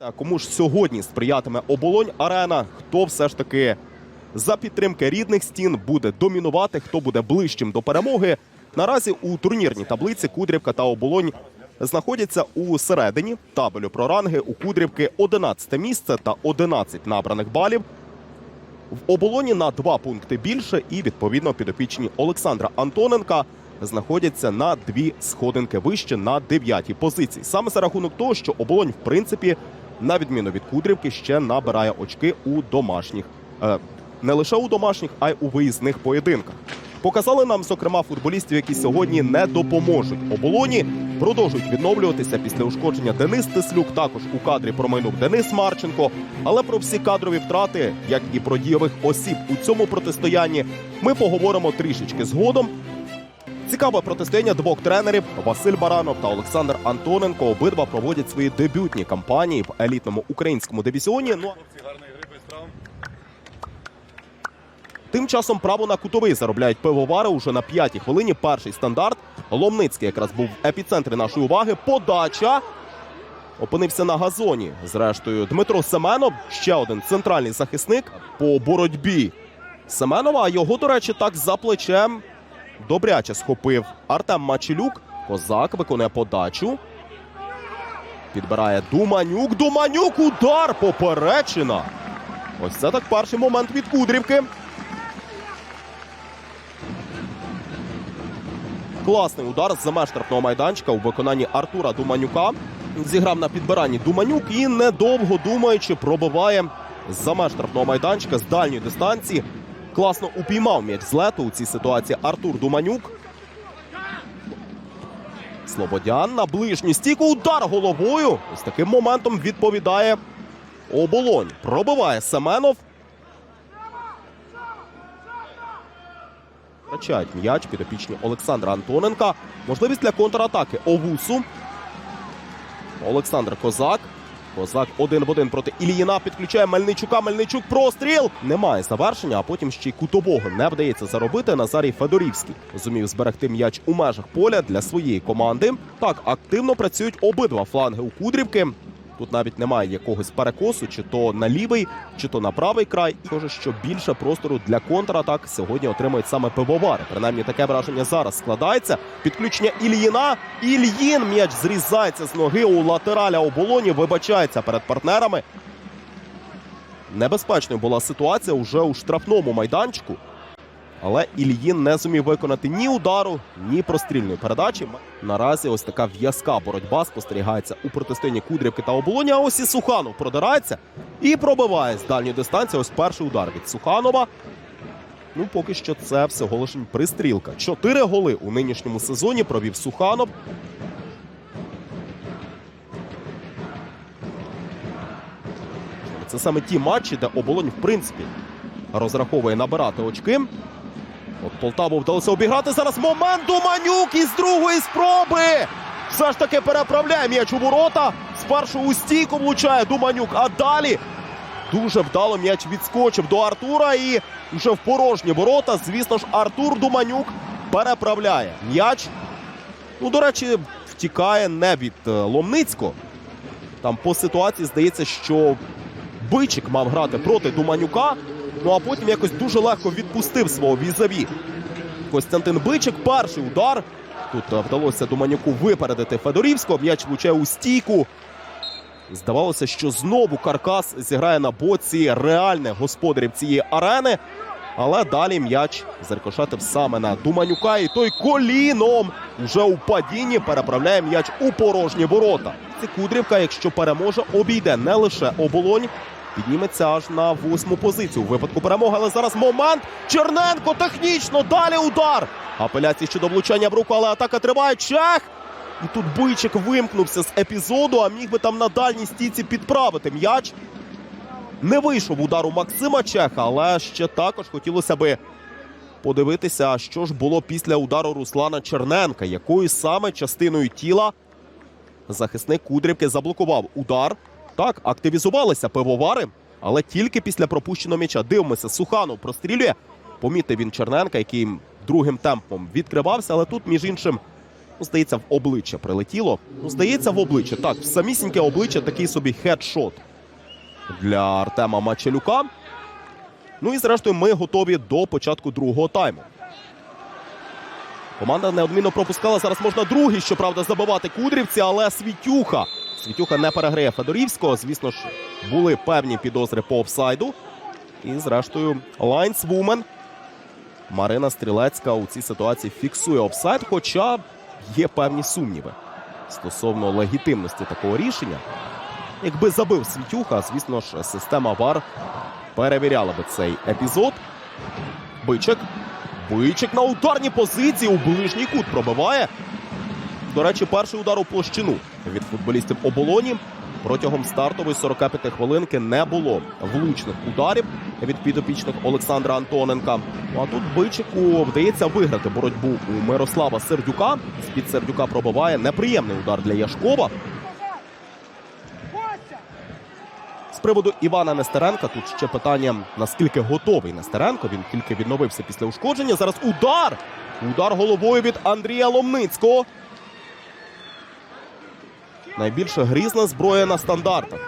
А Кому ж сьогодні сприятиме оболонь арена? Хто все ж таки за підтримки рідних стін буде домінувати? Хто буде ближчим до перемоги? Наразі у турнірній таблиці Кудрівка та оболонь знаходяться у середині табелю про ранги. У Кудрівки 11 місце та 11 набраних балів. В оболоні на два пункти більше, і відповідно підопічні Олександра Антоненка знаходяться на дві сходинки вище на дев'ятій позиції. Саме за рахунок того, що оболонь, в принципі, на відміну від Кудрівки, ще набирає очки у домашніх, е, не лише у домашніх, а й у виїзних поєдинках. Показали нам, зокрема, футболістів, які сьогодні не допоможуть оболоні. Продовжують відновлюватися після ушкодження Денис Теслюк. Також у кадрі промайнув Денис Марченко. Але про всі кадрові втрати, як і про дієвих осіб у цьому протистоянні, ми поговоримо трішечки згодом. Цікаве протистояння двох тренерів Василь Баранов та Олександр Антоненко. Обидва проводять свої дебютні кампанії в елітному українському дивізіоні. Ну. Тим часом право на кутовий заробляють пивовари уже на п'ятій хвилині. Перший стандарт. Ломницький якраз був в епіцентрі нашої уваги. Подача. Опинився на газоні. Зрештою, Дмитро Семенов, ще один центральний захисник по боротьбі Семенова. А його, до речі, так за плечем добряче схопив Артем Мачелюк. Козак виконує подачу. Підбирає Думанюк. Думанюк. Удар поперечина. Ось це так перший момент від Кудрівки. Класний удар з за майданчика у виконанні Артура Думанюка. Зіграв на підбиранні Думанюк і недовго думаючи пробиває за штрафного майданчика з дальньої дистанції. Класно упіймав м'яч з лету у цій ситуації Артур Думанюк. Слободян на ближню стійку. Удар головою. Ось таким моментом відповідає оболонь. Пробиває Семенов. Втрачають м'яч підопічні Олександра Антоненка. Можливість для контратаки Овусу. Олександр Козак. Козак один в один проти Іліїна. Підключає Мельничука. Мельничук простріл. Немає завершення, а потім ще й кутового не вдається заробити. Назарій Федорівський зумів зберегти м'яч у межах поля для своєї команди. Так активно працюють обидва фланги у Кудрівки. Тут навіть немає якогось перекосу, чи то на лівий, чи то на правий край. І схоже, що більше простору для контратак сьогодні отримують саме пивовари. Принаймні таке враження зараз складається. Підключення Ільїна. Ільїн м'яч зрізається з ноги у латераля оболоні. Вибачається перед партнерами. Небезпечною була ситуація уже у штрафному майданчику. Але Ільїн не зумів виконати ні удару, ні прострільної передачі. Наразі ось така в'язка боротьба спостерігається у протистоянні Кудрівки та оболоні. А ось і Суханов продирається і пробиває з дальньої дистанції. Ось перший удар від Суханова. Ну, поки що це всього лише пристрілка. Чотири голи у нинішньому сезоні провів Суханов. Це саме ті матчі, де оболонь, в принципі, розраховує набирати очки. От Полтаву вдалося обіграти. Зараз момент Думанюк із другої спроби. Все ж таки переправляє м'яч у ворота. Спершу у стійку влучає Думанюк, а далі дуже вдало м'яч відскочив до Артура і вже в порожні ворота. Звісно ж, Артур Думанюк переправляє м'яч. Ну, до речі, втікає не від е, Ломницького. Там по ситуації здається, що Бичик мав грати проти Думанюка. Ну а потім якось дуже легко відпустив свого візаві. Костянтин Бичик, перший удар. Тут вдалося Думанюку випередити Федорівського. М'яч влучає у стійку. Здавалося, що знову Каркас зіграє на боці реальних господарів цієї арени. Але далі м'яч зрикошетив саме на Думанюка. І той коліном уже у падінні переправляє м'яч у порожні ворота. Це Кудрівка, якщо переможе, обійде не лише оболонь, підніметься аж на восьму позицію у випадку перемоги. Але зараз момент. Черненко технічно. Далі удар. Апеляції щодо влучання в руку, але атака триває. Чех. І тут Бойчик вимкнувся з епізоду, а міг би там на дальній стійці підправити м'яч. Не вийшов удар у Максима Чеха, але ще також хотілося би подивитися, що ж було після удару Руслана Черненка, якою саме частиною тіла захисник Кудрівки заблокував удар. Так, активізувалися пивовари, але тільки після пропущеного м'яча. Дивимося, Суханов прострілює. Помітив він Черненка, який другим темпом відкривався, але тут, між іншим, Ну, здається, в обличчя прилетіло. Ну, здається, в обличчя. Так, в самісіньке обличчя такий собі хедшот для Артема Мачелюка. Ну і зрештою, ми готові до початку другого тайму. Команда неодмінно пропускала. Зараз можна другий, щоправда, забивати кудрівці, але Світюха. Світюха не переграє Федорівського. Звісно ж, були певні підозри по офсайду. І зрештою, Лайнс Вумен. Марина Стрілецька у цій ситуації фіксує офсайд, хоча є певні сумніви стосовно легітимності такого рішення. Якби забив Світюха, звісно ж, система ВАР перевіряла би цей епізод. Бичик. Бичик на ударній позиції у ближній кут пробиває. До речі, перший удар у площину від футболістів оболоні. Протягом стартової 45 хвилинки не було влучних ударів від підопічних Олександра Антоненка. Ну, А тут Бичику вдається виграти боротьбу у Мирослава Сердюка. З-під Сердюка пробиває неприємний удар для Яшкова. З приводу Івана Нестеренка тут ще питання, наскільки готовий Нестеренко. Він тільки відновився після ушкодження. Зараз удар! Удар головою від Андрія Ломницького. Найбільше грізна зброя на стандартах.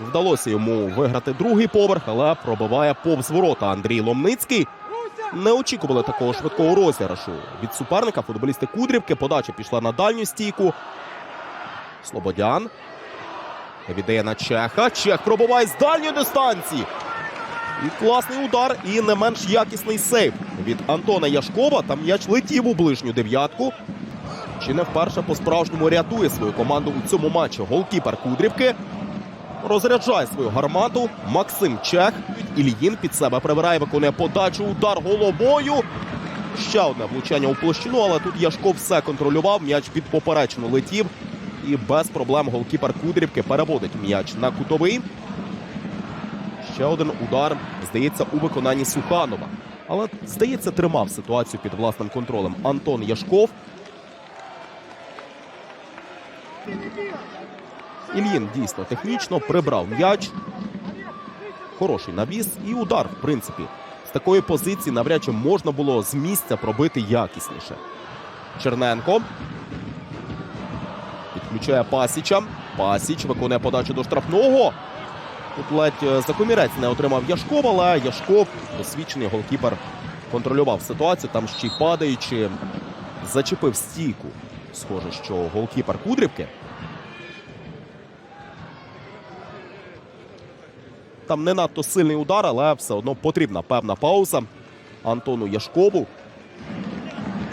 Вдалося йому виграти другий поверх, але пробиває повз ворота Андрій Ломницький. Не очікували такого швидкого розіграшу від суперника. Футболісти Кудрівки. Подача пішла на дальню стійку. Слободян. Віддає на Чеха. Чех пробиває з дальньої дистанції. І класний удар, і не менш якісний сейв від Антона Яшкова. Там м'яч летів у ближню дев'ятку. Чи не вперше по-справжньому рятує свою команду у цьому матчі голкіпер Кудрівки. Розряджає свою гармату. Максим Чех. Ільїн під себе прибирає, виконує подачу. Удар головою. Ще одне влучання у площину, але тут Яшков все контролював. М'яч під поперечну летів. І без проблем голкіпер Кудрівки переводить м'яч на кутовий. Ще один удар, здається, у виконанні Суханова. Але, здається, тримав ситуацію під власним контролем Антон Яшков. Ільїн дійсно технічно прибрав м'яч. Хороший навіс і удар, в принципі. З такої позиції навряд чи можна було з місця пробити якісніше. Черненко. Підключає Пасіча. Пасіч виконує подачу до штрафного. Тут ледь е, за комірець не отримав Яшков, але Яшков, досвідчений голкіпер, контролював ситуацію. Там ще й падаючи, зачепив стійку. Схоже, що голкіпер Кудрівки. Там не надто сильний удар, але все одно потрібна певна пауза Антону Яшкову.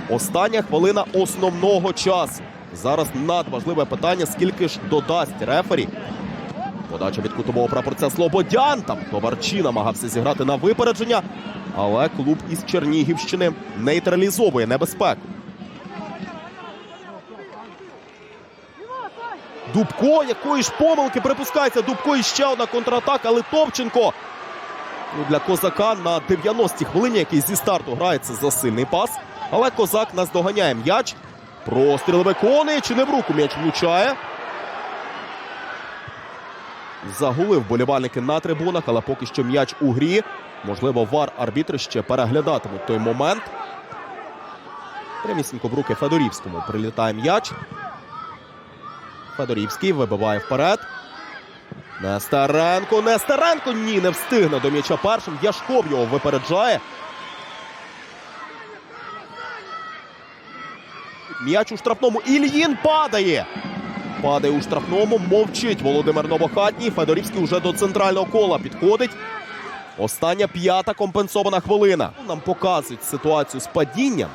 Остання хвилина основного часу. Зараз надважливе питання, скільки ж додасть рефері. Подача від кутового прапорця Слободян. Там Товарчі намагався зіграти на випередження, але клуб із Чернігівщини нейтралізовує небезпеку. Дубко, якої ж помилки припускається. Дубко і ще одна контратака, але Товченко. Ну, для козака на 90-й хвилині, який зі старту грається за сильний пас. Але козак наздоганяє м'яч. Простріл виконує, чи не в руку м'яч влучає. Загули вболівальники на трибунах, але поки що м'яч у грі. Можливо, вар арбітри ще переглядатимуть той момент. Прямісінько в руки Федорівському прилітає м'яч. Федорівський вибиває вперед. Нестеренко, Нестеренко ні, не встигне до м'яча першим. Яшков його випереджає. М'яч у штрафному. Ільїн падає. Падає у штрафному. Мовчить Володимир Новохатній. Федорівський вже до центрального кола підходить. Остання п'ята компенсована хвилина. Нам показують ситуацію з падінням.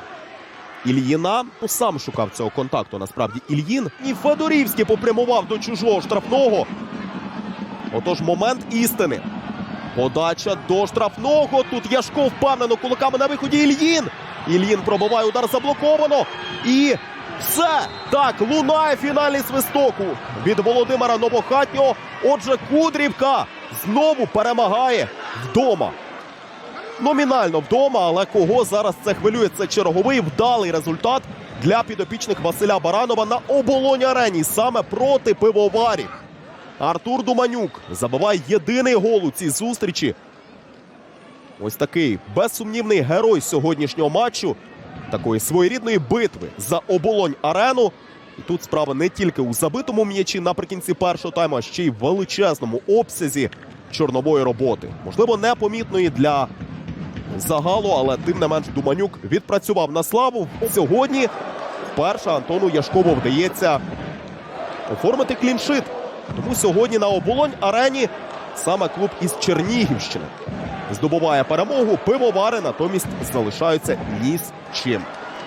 Ільїна ну, сам шукав цього контакту. Насправді Ільїн. І Федорівський попрямував до чужого штрафного. Отож, момент істини. Подача до штрафного. Тут Яшко впевнено кулаками на виході. Ільїн. Ільїн пробиває удар заблоковано. І все. Так, лунає фінальний свистоку від Володимира Новохатнього. Отже, Кудрівка знову перемагає вдома. Номінально вдома, але кого зараз це хвилює? Це черговий вдалий результат для підопічних Василя Баранова на оболоні арені саме проти пивоварів. Артур Думанюк забиває єдиний гол у цій зустрічі. Ось такий безсумнівний герой сьогоднішнього матчу. такої своєрідної битви за оболонь арену. І тут справа не тільки у забитому м'ячі наприкінці першого тайму, а ще й в величезному обсязі чорнової роботи. Можливо, непомітної для загалу, але тим не менш Думанюк відпрацював на славу. Сьогодні вперше Антону Яшкову вдається оформити кліншит. Тому сьогодні на оболонь арені саме клуб із Чернігівщини здобуває перемогу. Пивовари натомість залишаються ні з чим.